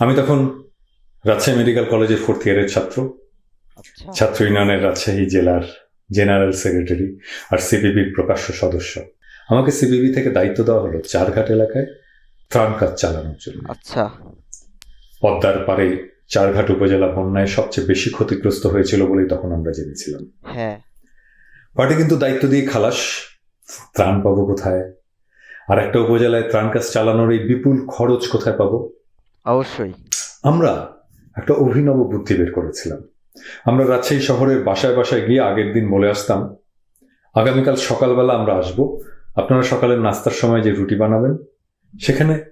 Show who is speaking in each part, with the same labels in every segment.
Speaker 1: আমি তখন রাজশাহী মেডিকেল কলেজের ফোর্থ ইয়ারের ছাত্র
Speaker 2: আচ্ছা।
Speaker 1: ছাত্র ইউনিয়নের রাজশাহী জেলার জেনারেল সেক্রেটারি আর সিপিবির প্রকাশ্য সদস্য। আমাকে সিপিবি থেকে দায়িত্ব দেওয়া হলো চারঘাট এলাকায় ত্রাণ কাজ চালানোর জন্য।
Speaker 2: আচ্ছা।
Speaker 1: পদ্মার পারে চারঘাট উপজেলা বন্যায় সবচেয়ে বেশি ক্ষতিগ্রস্ত হয়েছিল বলেই তখন আমরা জেনেছিলাম।
Speaker 2: হ্যাঁ।
Speaker 1: পার্টি কিন্তু দায়িত্ব দিয়ে খালাস ত্রাণ পাবো কোথায়? আর একটা উপজেলায় ত্রাণ কাজ চালানোর এই বিপুল খরচ কোথায় পাবো?
Speaker 2: অবশ্যই।
Speaker 1: আমরা একটা অভিনব বুদ্ধি বের করেছিলাম। আমরা রাজশাহী শহরের বাসায় বাসায় গিয়ে আগের দিন বলে আসতাম আগামীকাল সকালবেলা আমরা আসব। আপনারা সকালের নাস্তার সময় যে রুটি বানাবেন সেখানে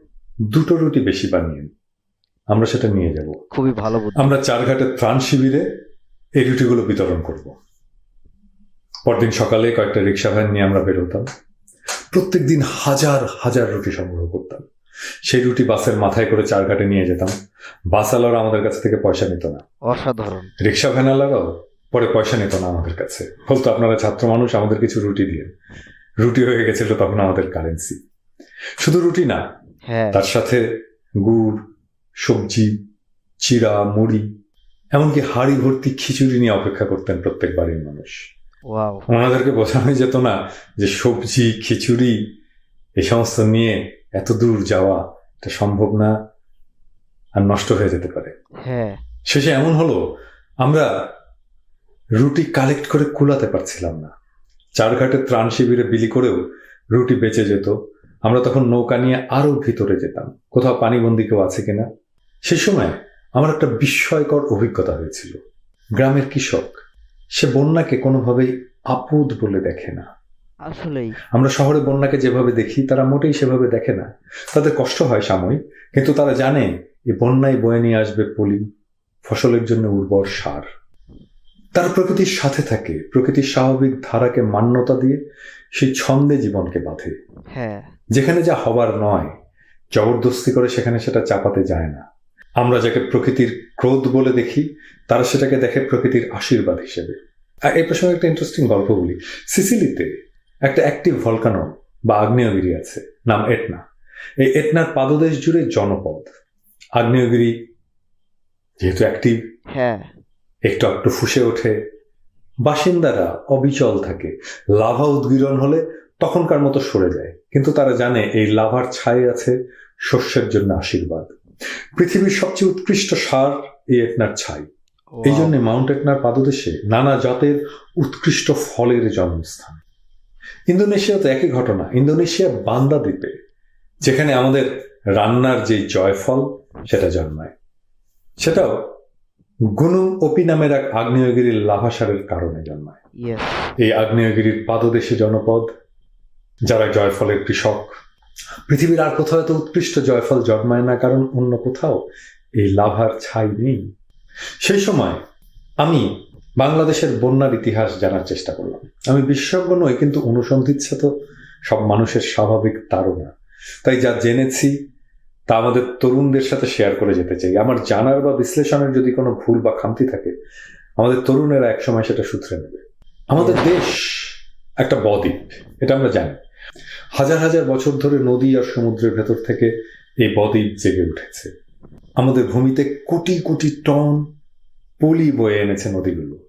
Speaker 1: দুটো রুটি বেশি বানিয়ে আমরা সেটা নিয়ে যাব।
Speaker 2: খুবই ভালো
Speaker 1: আমরা চারঘাটের ত্রাণ শিবিরে এই রুটিগুলো বিতরণ করব। পরদিন সকালে কয়েকটা রিক্সা ভ্যান নিয়ে আমরা বেরোতাম। প্রত্যেকদিন হাজার হাজার রুটি সংগ্রহ করতাম। সেই রুটি বাসের মাথায় করে চার চারঘাটে নিয়ে যেতাম। বাসওয়ালারা আমাদের কাছ থেকে পয়সা নিত না।
Speaker 2: অসাধারণ।
Speaker 1: রিক্সা ভ্যানওয়ালারাও পরে পয়সা নিত না আমাদের কাছে। বলতো আপনারা ছাত্র মানুষ আমাদের কিছু রুটি দিয়ে রুটি হয়ে গেছিল তখন আমাদের কারেন্সি শুধু রুটি না
Speaker 2: হ্যাঁ।
Speaker 1: তার সাথে গুড় সবজি চিরা মুড়ি এমনকি হাড়ি ভর্তি খিচুড়ি নিয়ে অপেক্ষা করতেন প্রত্যেক বাড়ির মানুষ। ওনাদেরকে বোঝানো যেত না যে সবজি খিচুড়ি এই সমস্ত নিয়ে এত দূর যাওয়া এটা সম্ভব না আর নষ্ট হয়ে যেতে পারে।
Speaker 2: হ্যাঁ।
Speaker 1: শেষে এমন হলো আমরা রুটি কালেক্ট করে কুলাতে পারছিলাম না। চারঘাটে ত্রাণ শিবিরে বিলি করেও রুটি বেঁচে যেত। আমরা তখন নৌকা নিয়ে আরও ভিতরে যেতাম। কোথাও পানিবন্দি কেউ আছে কিনা? সে সময় আমার একটা বিস্ময়কর অভিজ্ঞতা হয়েছিল। গ্রামের কৃষক সে বন্যাকে কোনোভাবেই আপদ বলে দেখে না।
Speaker 2: আসলেই।
Speaker 1: আমরা শহরে বন্যাকে যেভাবে দেখি তারা মোটেই সেভাবে দেখে না। তাদের কষ্ট হয় সাময়িক কিন্তু তারা জানে এই বন্যায় বয়ে নিয়ে আসবে পলি ফসলের জন্য উর্বর সার। তার প্রকৃতির সাথে থাকে প্রকৃতির স্বাভাবিক ধারাকে মান্যতা দিয়ে সেই ছন্দে জীবনকে বাঁধে।
Speaker 2: হ্যাঁ।
Speaker 1: যেখানে যা হবার নয় জবরদস্তি করে সেখানে সেটা চাপাতে যায় না। আমরা যাকে প্রকৃতির ক্রোধ বলে দেখি তারা সেটাকে দেখে প্রকৃতির আশীর্বাদ হিসেবে। এই প্রসঙ্গে একটা ইন্টারেস্টিং গল্প বলি। সিসিলিতে একটা অ্যাক্টিভ ভলকানো বা আগ্নেয়গিরি আছে নাম এটনা। এই এটনার পাদদেশ জুড়ে জনপদ। আগ্নেয়গিরি যেহেতু অ্যাক্টিভ
Speaker 2: হ্যাঁ।
Speaker 1: একটু একটু ফুসে ওঠে বাসিন্দারা অবিচল থাকে। লাভা উদ্গীরণ হলে তখনকার মতো সরে যায়। কিন্তু তারা জানে এই লাভার ছায়ে আছে শস্যের জন্য আশীর্বাদ। পৃথিবীর সবচেয়ে উৎকৃষ্ট সার এই এটনার ছাই। এই জন্য মাউন্ট এটনার পাদদেশে নানা জাতের উৎকৃষ্ট ফলের জন্মস্থান। ইন্দোনেশিয়াতে একই ঘটনা। ইন্দোনেশিয়া বান্দা দ্বীপে যেখানে আমাদের রান্নার যে জয়ফল সেটা জন্মায়। সেটাও গুনুম ওপি নামের এক আগ্নেয়গিরির লাভাসারের কারণে জন্মায়। এই আগ্নেয়গিরির পাদদেশে জনপদ যারা জয়ফলের কৃষক পৃথিবীর আর কোথাও এত উৎকৃষ্ট জয়ফল জন্মায় না কারণ অন্য কোথাও এই লাভার ছাই নেই। সেই সময় আমি বাংলাদেশের বন্যার ইতিহাস জানার চেষ্টা করলাম। আমি বিশেষজ্ঞ নই, কিন্তু অনুসন্ধিৎসা তো সব মানুষের স্বাভাবিক তারা তাই যা জেনেছি, তা আমাদের তরুণদের সাথে শেয়ার করে যেতে চাই। আমার জানার বা বিশ্লেষণের যদি কোনো ভুল বা খামতি থাকে, আমাদের তরুণেরা একসময় সেটা সূত্রে নেবে। আমাদের দেশ একটা বদ্বীপ, এটা আমরা জানি। হাজার হাজার বছর ধরে নদী আর সমুদ্রের ভেতর থেকে এই বদ্বীপ জেগে উঠেছে। আমাদের ভূমিতে কোটি কোটি টন পলি বয়ে এনেছে নদীগুলো।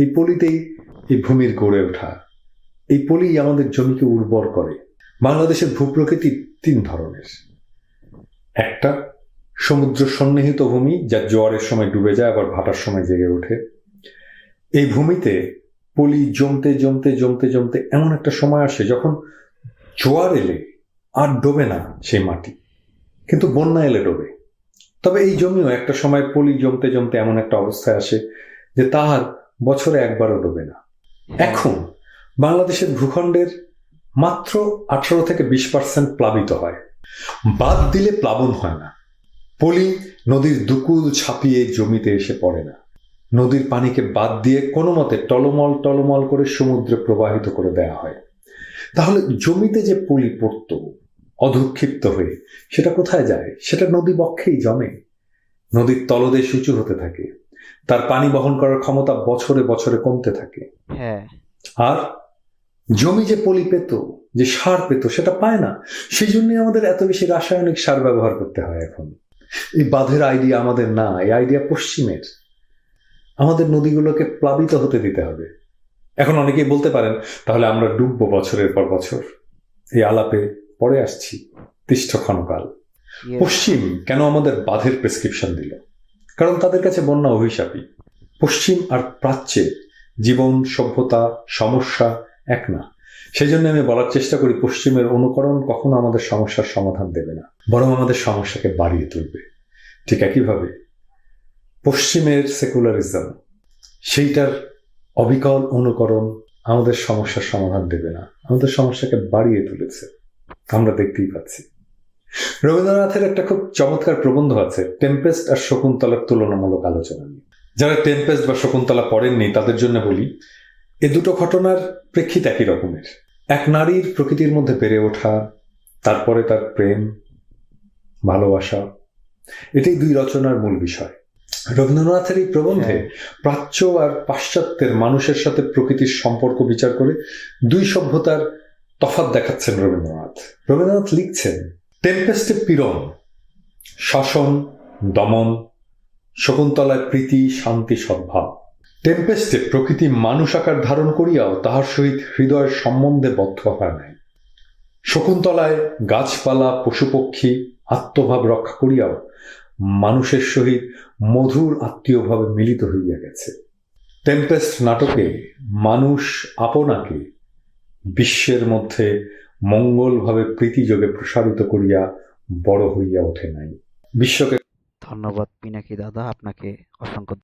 Speaker 1: এই পলিতেই এই ভূমির গড়ে ওঠা। এই পলি আমাদের জমিকে উর্বর করে। বাংলাদেশের ভূপ্রকৃতি তিন ধরনের। একটা সমুদ্র সন্নিহিত ভূমি যা জোয়ারের সময় ডুবে যায়, আবার ভাটার সময় জেগে ওঠে। এই ভূমিতে পলি জমতে জমতে জমতে জমতে এমন একটা সময় আসে যখন জোয়ার এলে আর ডোবে না সেই মাটি, কিন্তু বন্যা এলে ডোবে। তবে এই জমিও একটা সময় পলি জমতে জমতে এমন একটা অবস্থায় আসে যে তার বছরে একবারও ডোবে না। এখন বাংলাদেশের ভূখণ্ডের মাত্র আঠারো থেকে বিশ পার্সেন্ট প্লাবিত হয়। বাদ দিলে প্লাবন হয় না। পলি নদীর দুকুল ছাপিয়ে জমিতে এসে পড়ে না। নদীর পানিকে বাদ দিয়ে কোনো মতে টলমল টলমল করে সমুদ্রে প্রবাহিত করে দেয়া হয়। তাহলে জমিতে যে পলি পড়ত, অধক্ষিপ্ত হয়ে, সেটা কোথায় যায়? সেটা নদী বক্ষেই জমে। নদীর তলদেশ উঁচু হতে থাকে। তার পানি বহন করার ক্ষমতা বছরে বছরে কমতে থাকে।
Speaker 2: হ্যাঁ।
Speaker 1: আর জমি যে পলি পেত যে সার পেত সেটা পায় না। সেই জন্যই আমাদের এত বেশি রাসায়নিক সার ব্যবহার করতে হয় এখন। এই বাঁধের আইডিয়া আমাদের না এই আইডিয়া পশ্চিমের। আমাদের নদীগুলোকে প্লাবিত হতে দিতে হবে। এখন অনেকেই বলতে পারেন তাহলে আমরা ডুববো বছরের পর বছর। এই আলাপে পরে আসছি তিষ্ঠ ক্ষণকাল পশ্চিম কেন আমাদের বাঁধের প্রেসক্রিপশন দিল? কারণ তাদের কাছে বন্যা অভিশাপী পশ্চিম আর প্রাচ্যে জীবন, সভ্যতা, সমস্যা এক না। সেই জন্য আমি বলার চেষ্টা করি, পশ্চিমের অনুকরণ কখনো আমাদের সমস্যার সমাধান দেবে না, বরং আমাদের সমস্যাকে বাড়িয়ে তুলবে। ঠিক একইভাবে পশ্চিমের সেকুলারিজম, সেইটার অবিকল অনুকরণ আমাদের সমস্যার সমাধান দেবে না, আমাদের সমস্যাকে বাড়িয়ে তুলেছে। আমরা দেখতেই পাচ্ছি। রবীন্দ্রনাথের একটা খুব চমৎকার প্রবন্ধ আছে টেম্পেস্ট আর শকুন্তলার তুলনামূলক আলোচনা নিয়ে। যারা টেম্পেস্ট বা শকুন্তলা পড়েননি তাদের জন্য বলি এ দুটো ঘটনার প্রেক্ষিত একই রকমের। এক নারীর প্রকৃতির মধ্যে বেড়ে ওঠা তারপরে তার প্রেম ভালোবাসা এটাই দুই রচনার মূল বিষয়। রবীন্দ্রনাথের এই প্রবন্ধে প্রাচ্য আর পাশ্চাত্যের মানুষের সাথে প্রকৃতির সম্পর্ক বিচার করে দুই সভ্যতার তফাত দেখাচ্ছেন রবীন্দ্রনাথ। রবীন্দ্রনাথ লিখছেন টেম্পেস্টে পীড়ন, শাসন, দমন, শকুন্তলায় প্রীতি, শান্তি, সদ্ভাব। টেম্পেস্টে প্রকৃতি মানুষ আকার ধারণ করিয়াও তাহার সহিত হৃদয়ের সম্বন্ধে বদ্ধ হয় নাই। শকুন্তলায় গাছপালা, পশুপক্ষী, আত্মভাব রক্ষা করিয়াও মানুষের সহিত মধুর আত্মীয়ভাবে মিলিত হইয়া গেছে। টেম্পেস্ট নাটকে মানুষ আপনাকে বিশ্বের মধ্যে মঙ্গলভাবে প্রীতিযোগে প্রসারিত করিয়া বড় হইয়া ওঠে নাই। বিশ্বকে
Speaker 2: ধন্যবাদ পিনাকি দাদা আপনাকে অসংখ্য